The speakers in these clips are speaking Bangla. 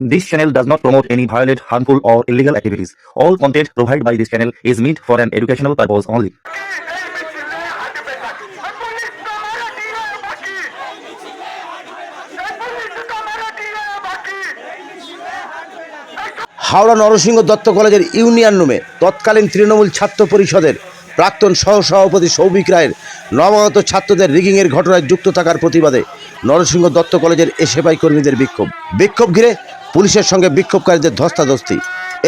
This channel does not promote any violent, harmful, or illegal activities. All content provided by this channel is meant for an educational purpose only. Howrah Narasimha Dutta কলেজের ইউনিয়ন রুমে তৎকালীন তৃণমূল ছাত্র পরিষদের প্রাক্তন সহসভাপতি সৌভিক রায়ের নবাগত ছাত্রদের রিগিংয়ের ঘটনায় যুক্ত থাকার প্রতিবাদে নরসিংহ দত্ত কলেজের এসএফআই কর্মীদের বিক্ষোভ বিক্ষোভ ঘিরে পুলিশের সঙ্গে বিক্ষোভকারীদের ধস্তাধস্তি।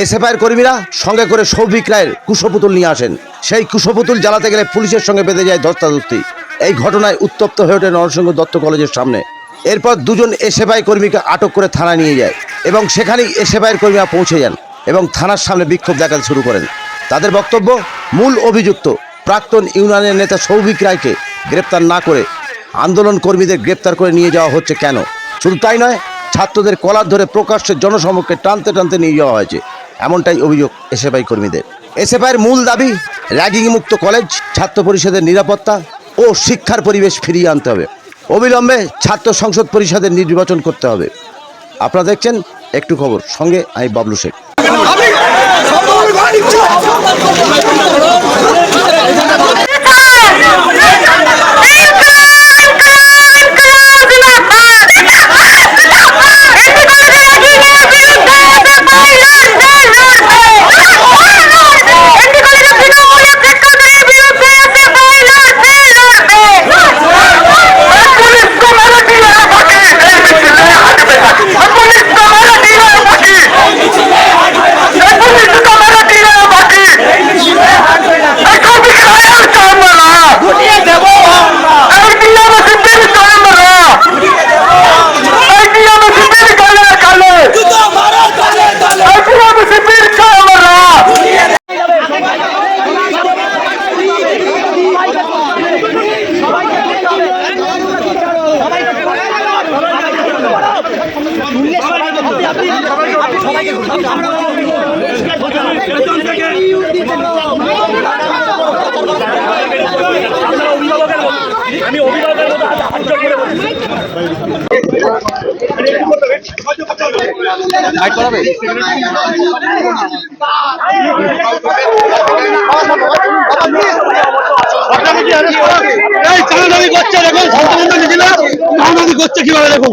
এসএফআইয়ের কর্মীরা সঙ্গে করে সৌভিক রায়ের কুশপুতুল নিয়ে আসেন। সেই কুশপুতুল জ্বালাতে গেলে পুলিশের সঙ্গে বেঁধে যায় ধস্তাধস্তি। এই ঘটনায় উত্তপ্ত হয়ে ওঠে নরসিংহ দত্ত কলেজের সামনে। এরপর দুজন এসএফআই কর্মীকে আটক করে থানায় নিয়ে যায় এবং সেখানেই এসএফআইয়ের কর্মীরা পৌঁছে যান এবং থানার সামনে বিক্ষোভ দেখাতে শুরু করেন। তাদের বক্তব্য, মূল অভিযুক্ত প্রাক্তন ইউনিয়নের নেতা সৌভিক রায়কে গ্রেপ্তার না করে আন্দোলন কর্মীদের গ্রেপ্তার করে নিয়ে যাওয়া হচ্ছে কেন? শুধু তাই নয় ছাত্রদের কলার ধরে প্রকাশ্যে জনসমক্ষে টানতে টানতে নিয়ে যাওয়া হয়েছে। এমনটাই অভিযোগ এসএফআই কর্মীদের। এসএফআইয়ের মূল দাবি র্যাগিং মুক্ত কলেজ, ছাত্র পরিষদের নিরাপত্তা ও শিক্ষার পরিবেশ ফিরিয়ে আনতে হবে। অবিলম্বে ছাত্র সংসদ পরিষদের নির্বাচন করতে হবে। আপনারা দেখছেন একটু খবর। সঙ্গে আমি বাবলু শেখ। এই চাঁদাবি করছে দেখুন সংক্রমণ মিছিল চাঁদাবি করছে কীভাবে দেখুন।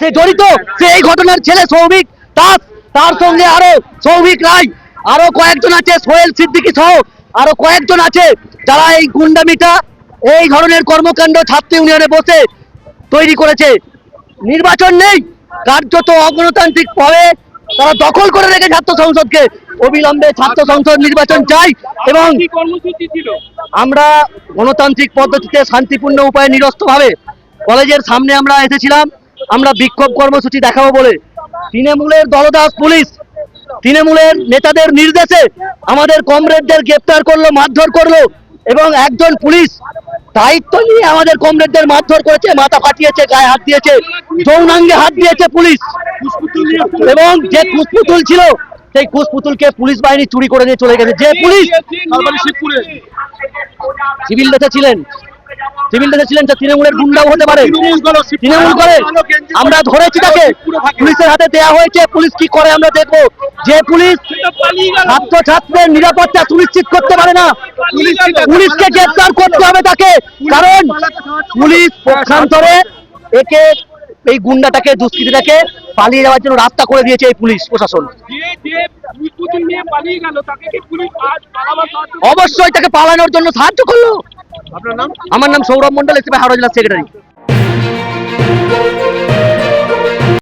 যে জড়িত সে এই ঘটনার ছেলে সৌভিক দাস তার সঙ্গে আরও সৌভিক রায় আরও কয়েকজন আছে সোহেল সিদ্দিকী সহ আরও কয়েকজন আছে যারা এই গুন্ডামিটা এই ধরনের কর্মকাণ্ড ছাত্র ইউনিয়নে বসে তৈরি করেছে। নির্বাচন নেই কার্যত অগণতান্ত্রিক পরে তারা দখল করে রেখে ছাত্র সংসদকে অবিলম্বে ছাত্র সংসদ নির্বাচন চাই এবং আমরা গণতান্ত্রিক পদ্ধতিতে শান্তিপূর্ণ উপায়ে নিরস্তভাবে কলেজের সামনে আমরা এসেছিলাম। আমরা বিক্ষোভ কর্মসূচি দেখাবো বলে। তৃণমূলের দলদাস পুলিশ তৃণমূলের নেতাদের নির্দেশে আমাদের কমরেডদের গ্রেপ্তার করল মারধর করল এবং একজন পুলিশ দায়িত্ব নিয়ে আমাদের কমরেডদের মারধর করেছে মাথা ফাটিয়েছে গায়ে হাত দিয়েছে যৌনাঙ্গে হাত দিয়েছে পুলিশ। এবং যে কুসপুতুল ছিল সেই কুসপুতুলকে পুলিশ বাহিনী চুরি করে নিয়ে চলে গেছে। যে পুলিশ সিভিল ড্রেসে ছিলেন সিভিল ড্রেসে ছিলেন তৃণমূলের গুন্ডাও হতে পারে। তৃণমূল করে আমরা ধরেছি তাকে। পুলিশের হাতে দেয়া হয়েছে। পুলিশ কি করে আমরা দেখব? যে পুলিশ ছাত্র ছাত্রের নিরাপত্তা সুনিশ্চিত করতে পারে না। পুলিশকে গ্রেপ্তার করতে হবে তাকে। কারণ পুলিশ পক্ষান্তরে একে এই গুন্ডাটাকে দুষ্কৃতীটাকে পালিয়ে যাওয়ার জন্য রাস্তা করে দিয়েছে এই পুলিশ প্রশাসন। অবশ্যই তাকে পালানোর জন্য সাহায্য করল। আমার নাম সৌরভ মন্ডল এসে হাওড়া জেলার সেক্রেটারি